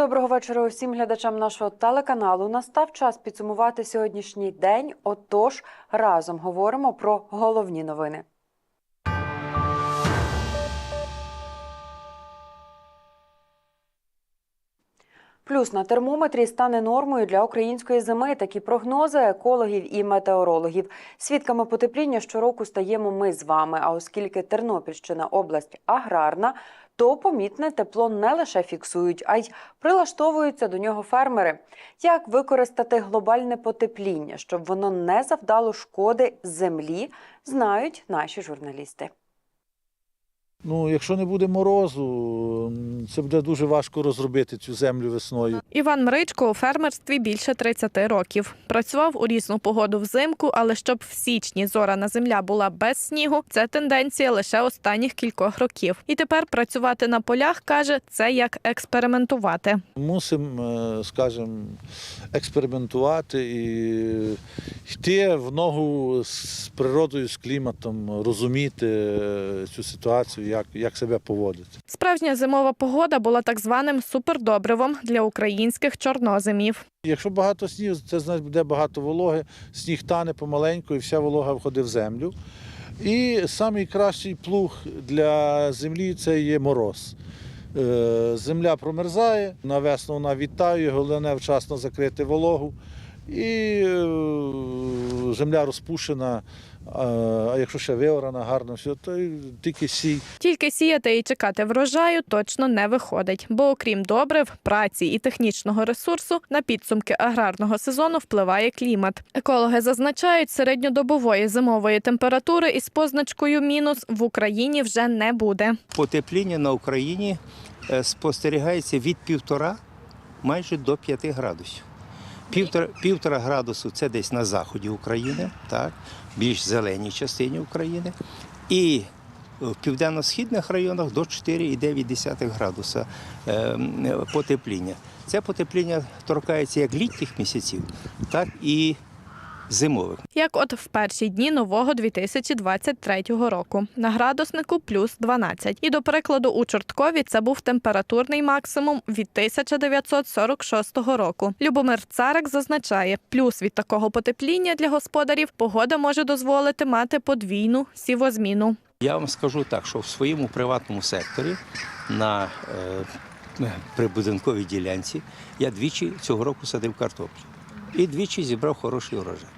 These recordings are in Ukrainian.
Доброго вечора усім глядачам нашого телеканалу. Настав час підсумувати сьогоднішній день. Отож, разом говоримо про головні новини. Плюс на термометрі стане нормою для української зими. Такі прогнози екологів і метеорологів. Свідками потепління щороку стаємо ми з вами. А оскільки Тернопільщина область аграрна, то помітне тепло не лише фіксують, а й прилаштовуються до нього фермери. Як використати глобальне потепління, щоб воно не завдало шкоди землі, знають наші журналісти. Ну, якщо не буде морозу, це буде дуже важко розробити цю землю весною. Іван Мричко у фермерстві більше 30 років. Працював у різну погоду взимку, але щоб в січні зорана земля була без снігу, це тенденція лише останніх кількох років. І тепер працювати на полях каже, це як експериментувати. Мусимо, скажімо, експериментувати і йти в ногу з природою, з кліматом, розуміти е, цю ситуацію, як, як себе поводити. Справжня зимова погода була так званим супердобривом для українських чорноземів. Якщо багато снігу, це значить буде багато вологи, сніг тане помаленьку і вся волога входить в землю. І найкращий плуг для землі це є мороз. Е, Земля промерзає, на весну вона відтає, головне вчасно закрити вологу. І е, земля розпушена, а якщо ще виорана гарно, все, то тільки сій. Тільки сіяти і чекати врожаю точно не виходить, бо окрім добрив, праці і технічного ресурсу на підсумки аграрного сезону впливає клімат. Екологи зазначають, середньодобової зимової температури із позначкою мінус в Україні вже не буде. потепління на Україні е, спостерігається від півтора майже до 5 градусів. Півтора, півтора градусу це десь на заході України, так, більш зеленій частині України. І в південно-східних районах до 4,9 градуса е, потепління. Це потепління торкається як літніх місяців, так і зимових. Як от в перші дні нового 2023 року. На градуснику плюс 12. І до прикладу, у Чорткові це був температурний максимум від 1946 року. Любомир Царик зазначає, плюс від такого потепління для господарів погода може дозволити мати подвійну сівозміну. Я вам скажу так, що в своєму приватному секторі на е, прибудинковій ділянці я двічі цього року садив картоплю. І двічі зібрав хороший урожай.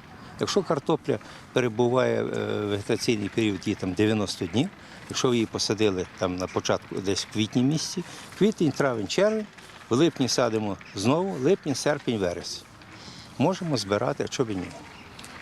Якщо картопля перебуває е, вегетаційний період її там 90 днів, якщо ви її посадили там на початку десь в квітні місяці, квітень, травень, червень, в липні садимо знову, липень, серпень, вересень. Можемо збирати, а чого б ні.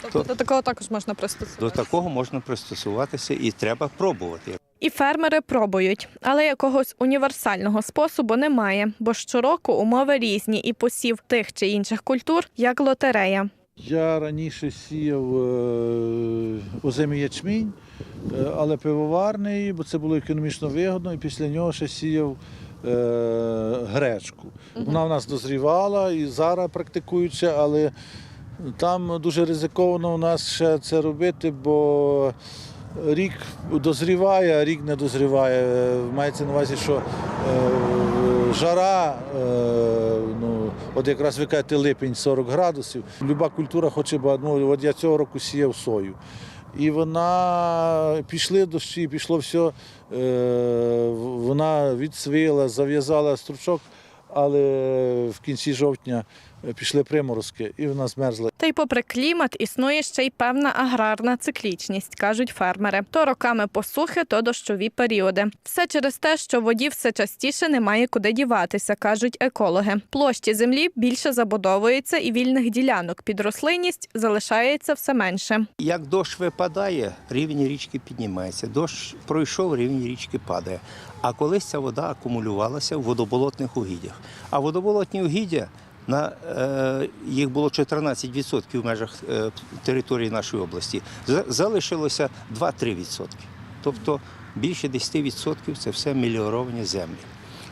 Тобто до такого також можна пристосувати. До такого можна пристосуватися і треба пробувати. І фермери пробують, але якогось універсального способу немає, бо щороку умови різні і посів тих чи інших культур як лотерея. Я раніше сіяв е, озимий ячмінь, е, але пивоварний, бо це було економічно вигодно, і після нього ще сіяв е, гречку. Вона в нас дозрівала і зараз практикується, але там дуже ризиковано у нас ще це робити, бо рік дозріває, а рік не дозріває. Мається на увазі, що жара, от якраз ви кажете липень 40 градусів. Люба культура хоче б Ну, от я цього року сіяв сою. І вона пішли дощі, пішло все, е, вона відсвила, зав'язала стручок, але в кінці жовтня пішли приморозки і вона змерзла. Та й попри клімат існує ще й певна аграрна циклічність, кажуть фермери. То роками посухи, то дощові періоди. Все через те, що воді все частіше немає куди діватися, кажуть екологи. Площі землі більше забудовується і вільних ділянок під рослинність залишається все менше. Як дощ випадає, рівень річки піднімається. Дощ пройшов, рівень річки падає. А колись ця вода акумулювалася в водоболотних угіддях. А водоболотні угіддя на е, їх було 14% в межах е, території нашої області. Залишилося 2-3%. Тобто більше 10% це все меліоровані землі.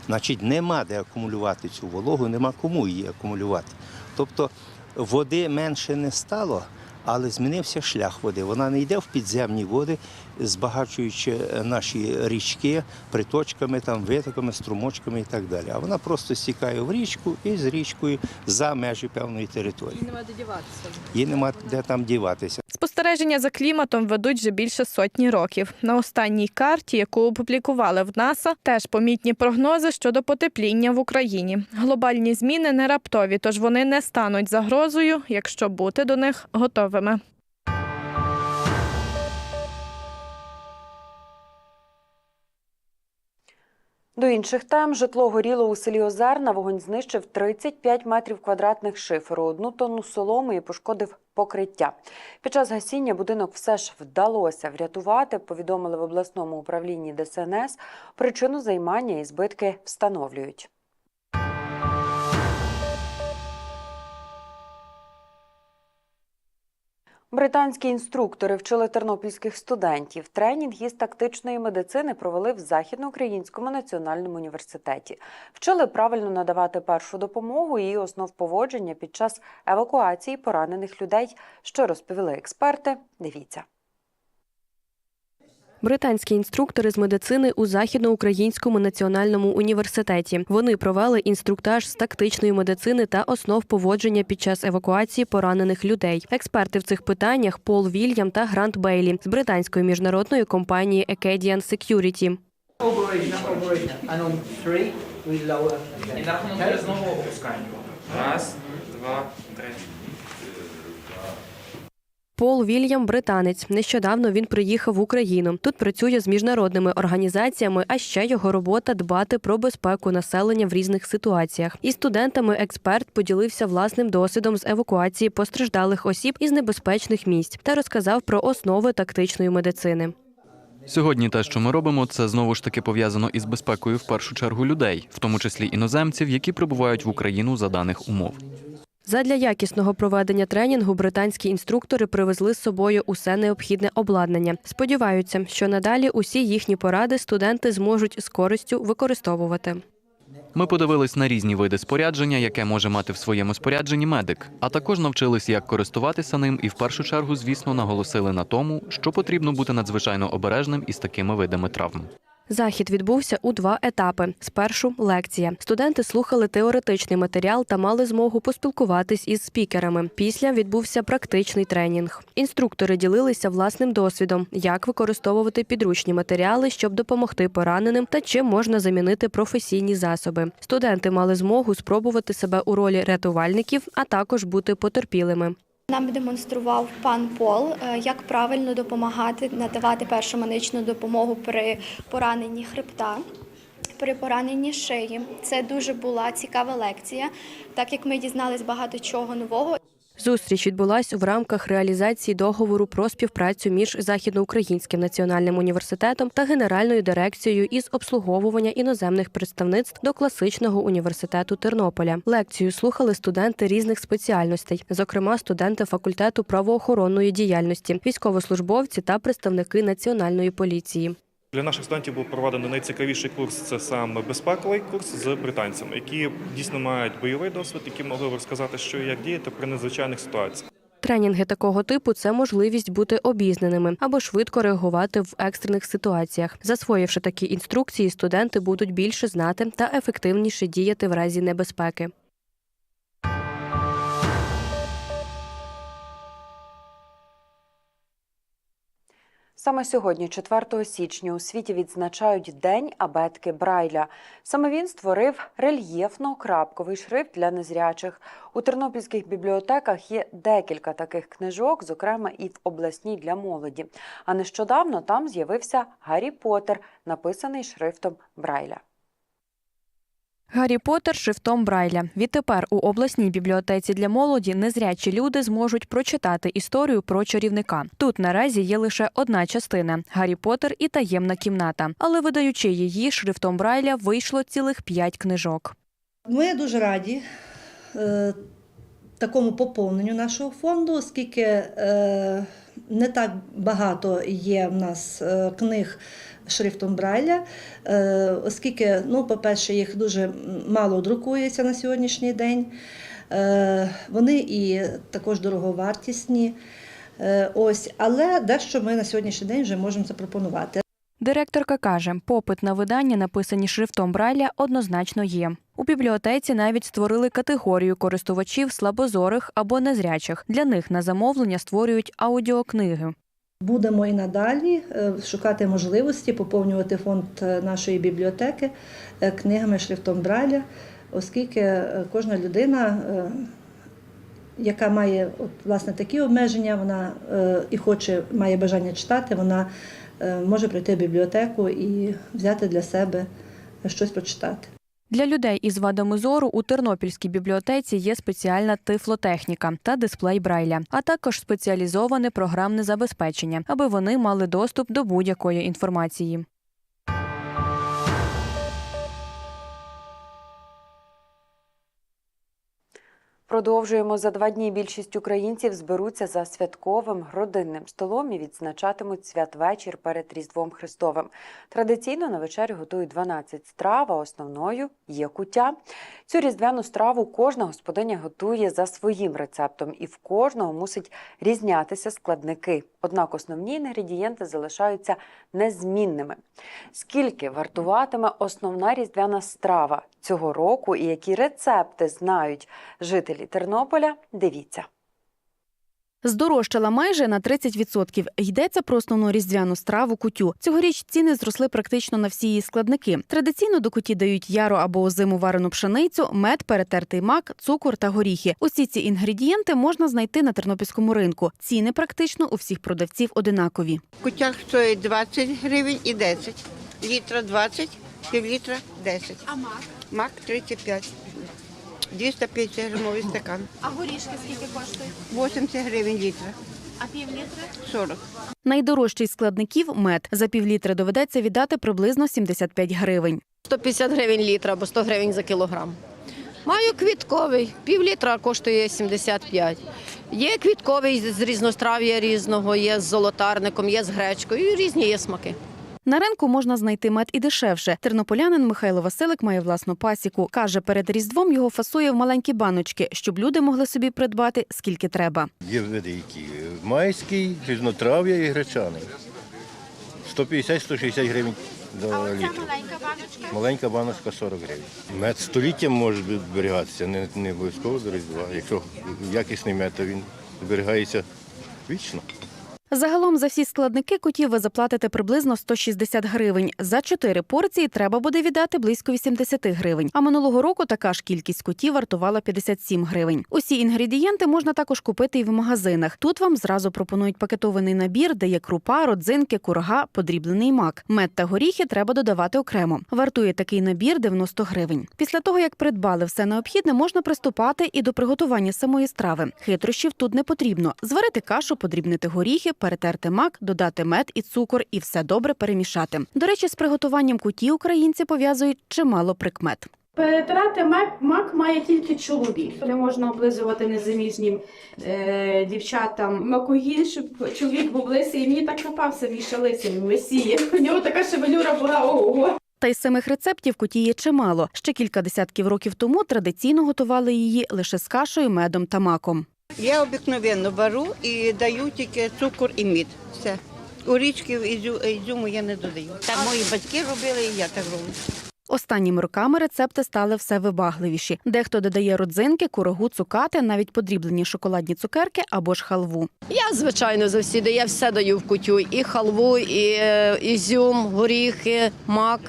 Значить, нема де акумулювати цю вологу, нема кому її акумулювати. Тобто води менше не стало, але змінився шлях води. Вона не йде в підземні води, збагачуючи е, наші річки приточками, там, витоками, струмочками і так далі. А вона просто стікає в річку і з річкою за межі певної території. Нема де діватися. Їй нема де там діватися. Спостереження за кліматом ведуть вже більше сотні років. На останній карті, яку опублікували в НАСА, теж помітні прогнози щодо потепління в Україні. Глобальні зміни не раптові, тож вони не стануть загрозою, якщо бути до них готовими. До інших тем житло горіло у селі Озерна. Вогонь знищив 35 метрів квадратних шиферу, одну тонну соломи і пошкодив покриття. Під час гасіння будинок все ж вдалося врятувати. Повідомили в обласному управлінні ДСНС. Причину займання і збитки встановлюють. Британські інструктори вчили тернопільських студентів. Тренінг із тактичної медицини провели в Західноукраїнському національному університеті. Вчили правильно надавати першу допомогу і основ поводження під час евакуації поранених людей. Що розповіли експерти? Дивіться. Британські інструктори з медицини у Західноукраїнському національному університеті. Вони провели інструктаж з тактичної медицини та основ поводження під час евакуації поранених людей. Експерти в цих питаннях Пол Вільям та Грант Бейлі з британської міжнародної компанії Acadian Security. Знову. Раз, два, три. Пол Вільям британець. Нещодавно він приїхав в Україну. Тут працює з міжнародними організаціями, а ще його робота дбати про безпеку населення в різних ситуаціях. І студентами експерт поділився власним досвідом з евакуації постраждалих осіб із небезпечних місць та розказав про основи тактичної медицини. Сьогодні те, що ми робимо, це знову ж таки пов'язано із безпекою в першу чергу людей, в тому числі іноземців, які прибувають в Україну за даних умов. Задля якісного проведення тренінгу британські інструктори привезли з собою усе необхідне обладнання. Сподіваються, що надалі усі їхні поради студенти зможуть з користю використовувати. Ми подивились на різні види спорядження, яке може мати в своєму спорядженні медик, а також навчились, як користуватися ним, і в першу чергу, звісно, наголосили на тому, що потрібно бути надзвичайно обережним із такими видами травм. Захід відбувся у два етапи. Спершу лекція. Студенти слухали теоретичний матеріал та мали змогу поспілкуватись із спікерами. Після відбувся практичний тренінг. Інструктори ділилися власним досвідом, як використовувати підручні матеріали, щоб допомогти пораненим, та чим можна замінити професійні засоби. Студенти мали змогу спробувати себе у ролі рятувальників, а також бути потерпілими. Нам демонстрував пан Пол, е, як правильно допомагати надавати першу медичну допомогу при пораненні хребта, при пораненні шиї. Це дуже була цікава лекція, так як ми дізнались багато чого нового. Зустріч відбулась в рамках реалізації договору про співпрацю між Західноукраїнським національним університетом та Генеральною дирекцією із обслуговування іноземних представництв до класичного університету Тернополя. Лекцію слухали студенти різних спеціальностей, зокрема студенти факультету правоохоронної діяльності, військовослужбовці та представники національної поліції. Для наших студентів був проведений найцікавіший курс це саме безпековий курс з британцями, які дійсно мають бойовий досвід, які могли розказати, що і як діяти при надзвичайних ситуаціях. Тренінги такого типу це можливість бути обізнаними або швидко реагувати в екстрених ситуаціях. Засвоївши такі інструкції, студенти будуть більше знати та ефективніше діяти в разі небезпеки. Саме сьогодні, 4 січня, у світі відзначають День абетки Брайля. Саме він створив рельєфно-крапковий шрифт для незрячих. У тернопільських бібліотеках є декілька таких книжок, зокрема і в обласній для молоді. А нещодавно там з'явився Гаррі Поттер, написаний шрифтом Брайля. Гаррі Поттер шрифтом Брайля. Відтепер у обласній бібліотеці для молоді незрячі люди зможуть прочитати історію про чарівника. Тут наразі є лише одна частина Гаррі Поттер і таємна кімната. Але видаючи її шрифтом Брайля, вийшло цілих п'ять книжок. Ми дуже раді е, такому поповненню нашого фонду, оскільки е, не так багато є в нас е, книг шрифтом Брайля, е, оскільки, ну, по-перше, їх дуже мало друкується на сьогоднішній день. Е, вони і також дороговартісні. Е, Ось, але дещо ми на сьогоднішній день вже можемо запропонувати. Директорка каже, попит на видання, написані шрифтом Брайля, однозначно є. У бібліотеці навіть створили категорію користувачів слабозорих або незрячих. Для них на замовлення створюють аудіокниги. Будемо і надалі е, шукати можливості поповнювати фонд е, нашої бібліотеки е, книгами шрифтом Брайля, оскільки кожна людина, яка має от, власне такі обмеження, вона і хоче, має бажання читати, вона може прийти в бібліотеку і взяти для себе щось прочитати. Для людей із вадами зору у Тернопільській бібліотеці є спеціальна тифлотехніка та дисплей Брайля, а також спеціалізоване програмне забезпечення, аби вони мали доступ до будь-якої інформації. Продовжуємо за два дні. Більшість українців зберуться за святковим родинним столом і відзначатимуть святвечір перед Різдвом Христовим. Традиційно на вечерю готують 12 страв, а основною є куття. Цю різдвяну страву кожна господиня готує за своїм рецептом, і в кожного мусить різнятися складники. Однак основні інгредієнти залишаються незмінними. Скільки вартуватиме основна різдвяна страва цього року і які рецепти знають жителі Тернополя? Дивіться. Здорожчала майже на 30%. Йдеться про основну різдвяну страву кутю. Цьогоріч ціни зросли практично на всі її складники. Традиційно до куті дають яру або озиму варену пшеницю, мед, перетертий мак, цукор та горіхи. Усі ці інгредієнти можна знайти на тернопільському ринку. Ціни практично у всіх продавців одинакові. Кутяк стоїть 20 гривень і 10. Літра 20, півлітра 10. А мак? Мак 35. 250 грамовий стакан. А горішки скільки коштують? 80 гривень літра. А півлітри? 40. Найдорожчий з складників мед. За півлітра доведеться віддати приблизно 75 гривень. 150 гривень літра або 100 гривень за кілограм. Маю квітковий, пів літра коштує 75. Є квітковий з різнострав'я різного, є з золотарником, є з гречкою, різні є смаки. На ринку можна знайти мед і дешевше. Тернополянин Михайло Василик має власну пасіку. Каже, перед різдвом його фасує в маленькі баночки, щоб люди могли собі придбати скільки треба. Є види які майський, різнотрав'я і гречаний. 150-160 гривень до літру. маленька баночка? Маленька баночка 40 гривень. Мед століттям може зберігатися, не, не обов'язково до Різдва. Якщо якісний мед, то він зберігається вічно. Загалом за всі складники котів ви заплатите приблизно 160 гривень. За чотири порції треба буде віддати близько 80 гривень. А минулого року така ж кількість котів вартувала 57 гривень. Усі інгредієнти можна також купити і в магазинах. Тут вам зразу пропонують пакетований набір, де є крупа, родзинки, курга, подріблений мак. Мед та горіхи треба додавати окремо. Вартує такий набір 90 гривень. Після того, як придбали все необхідне, можна приступати і до приготування самої страви. Хитрощів тут не потрібно. Зварити кашу, подрібнити горіхи, перетерти мак, додати мед і цукор і все добре перемішати. До речі, з приготуванням куті українці пов'язують чимало прикмет. Перетирати мак, мак має тільки чоловік. Не можна облизувати незаміжнім е, дівчатам макогіль, щоб чоловік був лисий. І мені так попався Міша лисий месіє. У нього така шевелюра була ого. Та й самих рецептів куті є чимало. Ще кілька десятків років тому традиційно готували її лише з кашею, медом та маком. Я обикновенно беру і даю тільки цукор і мід. Все. Горічків ізю, ізюму я не додаю. Так мої батьки робили, і я так роблю. Останніми роками рецепти стали все вибагливіші. Дехто додає родзинки, курагу, цукати, навіть подріблені шоколадні цукерки або ж халву. Я, звичайно, завсіди, я все даю в кутю. І халву, і е, ізюм, горіхи, мак,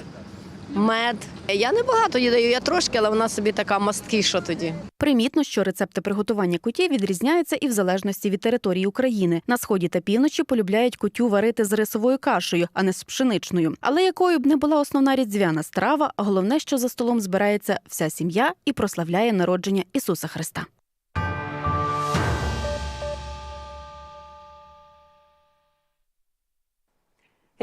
мед. Я не багато її даю, я трошки, але вона собі така масткіша тоді. Примітно, що рецепти приготування куті відрізняються і в залежності від території України. На сході та півночі полюбляють кутю варити з рисовою кашею, а не з пшеничною. Але якою б не була основна різдвяна страва, головне, що за столом збирається вся сім'я і прославляє народження Ісуса Христа.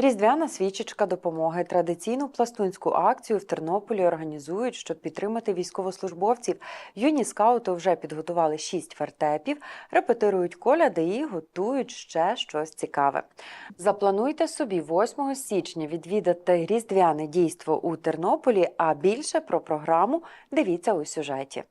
Різдвяна свічечка допомоги. Традиційну пластунську акцію в Тернополі організують, щоб підтримати військовослужбовців. Юні скаути вже підготували шість вертепів, репетирують коляди і готують ще щось цікаве. Заплануйте собі 8 січня відвідати різдвяне дійство у Тернополі. А більше про програму дивіться у сюжеті.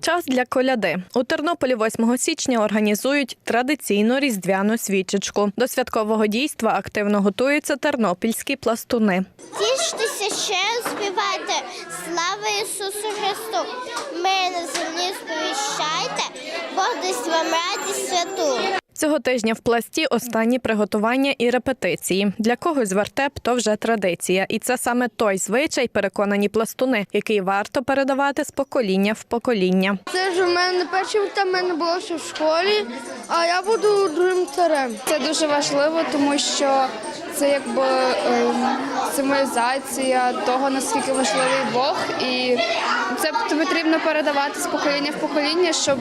Час для коляди. У Тернополі 8 січня організують традиційну різдвяну свічечку. До святкового дійства активно готуються тернопільські пластуни. Тіштеся ще, співайте, слава Ісусу Христу. Ми на землі сповіщайте, Бог дасть вам радість святу. Цього тижня в пласті останні приготування і репетиції. Для когось вертеп то вже традиція, і це саме той звичай, переконані пластуни, який варто передавати з покоління в покоління. Це ж у мене першим та мене було ще в школі, а я буду другим царем. Це дуже важливо, тому що це якби ем, символізація того, наскільки важливий Бог, і це потрібно передавати з покоління в покоління, щоб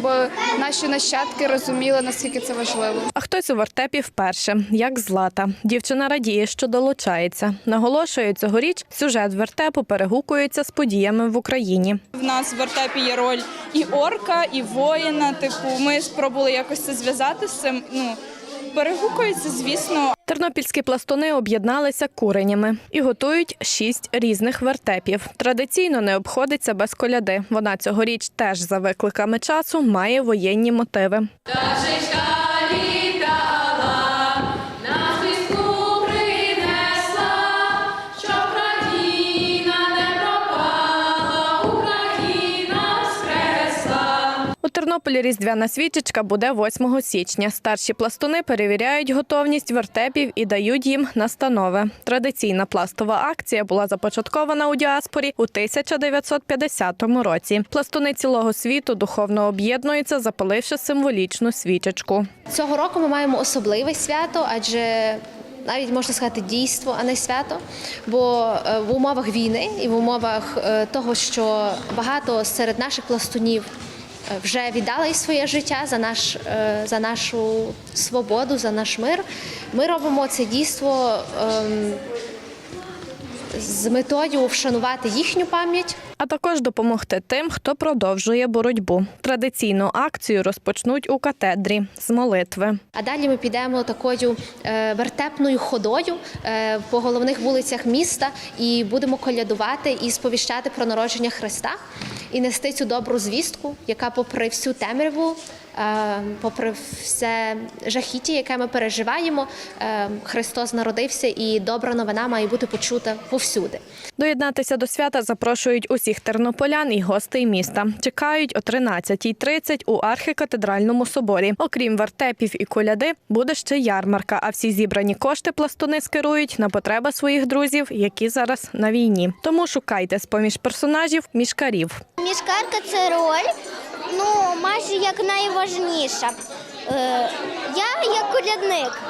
наші нащадки розуміли, наскільки це важливо. А хтось у вертепі вперше, як Злата. Дівчина радіє, що долучається. Наголошує цьогоріч, сюжет вертепу перегукується з подіями в Україні. В нас в вертепі є роль і орка, і воїна. Типу, ми спробували якось це зв'язати з цим. Ну перегукується, звісно. Тернопільські пластуни об'єдналися куренями і готують шість різних вертепів. Традиційно не обходиться без коляди. Вона цьогоріч теж за викликами часу має воєнні мотиви. Тернополі різдвяна свічечка буде 8 січня. Старші пластуни перевіряють готовність вертепів і дають їм настанови. Традиційна пластова акція була започаткована у діаспорі у 1950 році. Пластуни цілого світу духовно об'єднуються, запаливши символічну свічечку. Цього року ми маємо особливе свято, адже навіть можна сказати дійство, а не свято. Бо е, в умовах війни і в умовах е, того, що багато серед наших пластунів вже віддали своє життя за наш е, за нашу свободу, за наш мир. Ми робимо це дійство. З метою вшанувати їхню пам'ять, а також допомогти тим, хто продовжує боротьбу. Традиційну акцію розпочнуть у катедрі з молитви. А далі ми підемо такою е, вертепною ходою е, по головних вулицях міста і будемо колядувати і сповіщати про народження Христа і нести цю добру звістку, яка, попри всю темряву, попри все жахіття, яке ми переживаємо, е, Христос народився, і добра новина має бути почута повсюди. Доєднатися до свята запрошують усіх тернополян і гостей міста. Чекають о 13.30 у архікатедральному соборі. Окрім вертепів і коляди, буде ще ярмарка. А всі зібрані кошти пластуни скерують на потреби своїх друзів, які зараз на війні. Тому шукайте з поміж персонажів мішкарів. Мішкарка це роль, ну майже як найважніша. Е, я як колядник.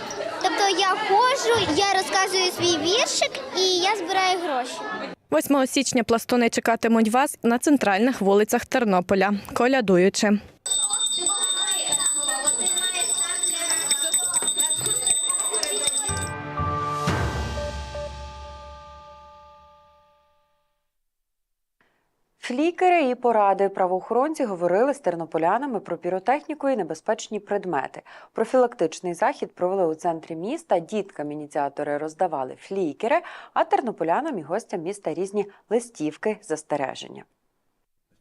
Тобто я ходжу, я розказую свій віршик і я збираю гроші. 8 січня пластуни чекатимуть вас на центральних вулицях Тернополя, колядуючи. Флікери і поради правоохоронці говорили з тернополянами про піротехніку і небезпечні предмети. Профілактичний захід провели у центрі міста. Діткам ініціатори роздавали флікери, а тернополянам і гостям міста різні листівки застереження.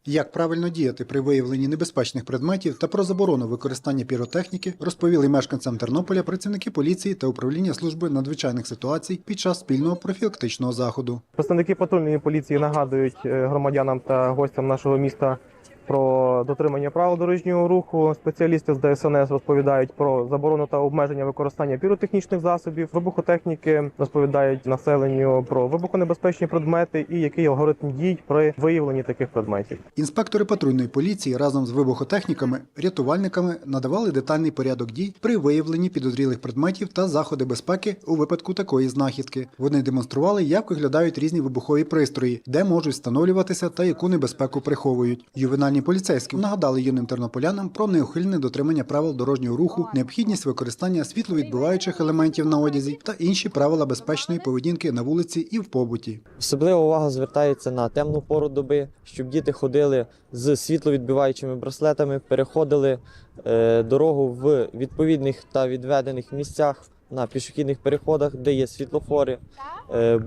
Як правильно діяти при виявленні небезпечних предметів та про заборону використання піротехніки розповіли мешканцям Тернополя працівники поліції та управління служби надзвичайних ситуацій під час спільного профілактичного заходу. Представники патрульної поліції нагадують е, громадянам та гостям нашого міста про дотримання правил дорожнього руху. Спеціалісти з ДСНС розповідають про заборону та обмеження використання піротехнічних засобів. Вибухотехніки розповідають населенню про вибухонебезпечні предмети і який алгоритм дій при виявленні таких предметів. Інспектори патрульної поліції разом з вибухотехніками, рятувальниками надавали детальний порядок дій при виявленні підозрілих предметів та заходи безпеки у випадку такої знахідки. Вони демонстрували, як виглядають різні вибухові пристрої, де можуть встановлюватися та яку небезпеку приховують. Ювенальні поліцейські нагадали юним тернополянам про неухильне дотримання правил дорожнього руху, необхідність використання світловідбиваючих елементів на одязі та інші правила безпечної поведінки на вулиці і в побуті. Особлива увага звертається на темну пору доби, щоб діти ходили з світловідбиваючими браслетами, переходили е, дорогу в відповідних та відведених місцях на пішохідних переходах, де є світлофори,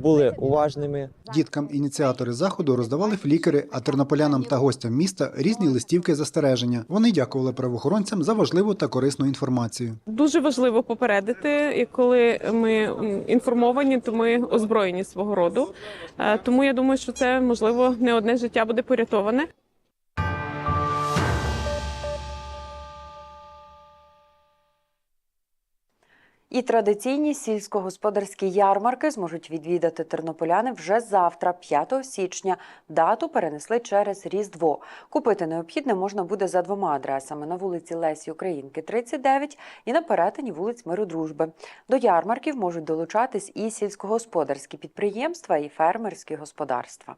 були уважними. Діткам ініціатори заходу роздавали флікери, а тернополянам та гостям міста різні листівки застереження. Вони дякували правоохоронцям за важливу та корисну інформацію. Дуже важливо попередити, і коли ми інформовані, то ми озброєні свого роду. Е, Тому я думаю, що це можливо не одне життя буде порятоване. І традиційні сільськогосподарські ярмарки зможуть відвідати тернополяни вже завтра, 5 січня. Дату перенесли через Різдво. Купити необхідне можна буде за двома адресами на вулиці Лесі Українки, 39 і на перетині вулиць Миру Дружби. До ярмарків можуть долучатись і сільськогосподарські підприємства, і фермерські господарства.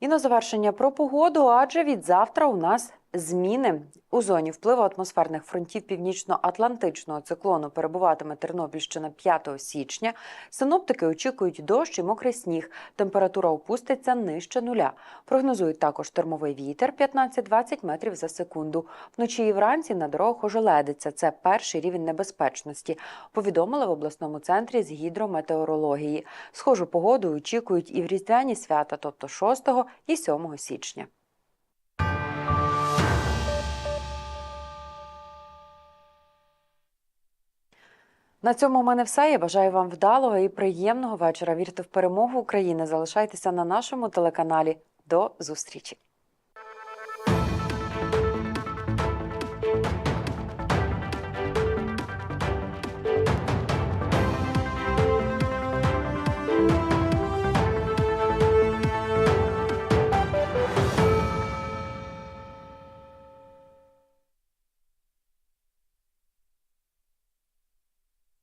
І на завершення про погоду, адже від завтра у нас зміни. У зоні впливу атмосферних фронтів північно-атлантичного циклону перебуватиме Тернопільщина 5 січня. Синоптики очікують дощ і мокрий сніг. Температура опуститься нижче нуля. Прогнозують також штормовий вітер 15-20 метрів за секунду. Вночі і вранці на дорогах ожеледиться. Це перший рівень небезпечності. Повідомили в обласному центрі з гідрометеорології. Схожу погоду очікують і в різдвяні свята, тобто 6 і 7 січня. На цьому в мене все. Я бажаю вам вдалого і приємного вечора. Вірте в перемогу України. Залишайтеся на нашому телеканалі. До зустрічі!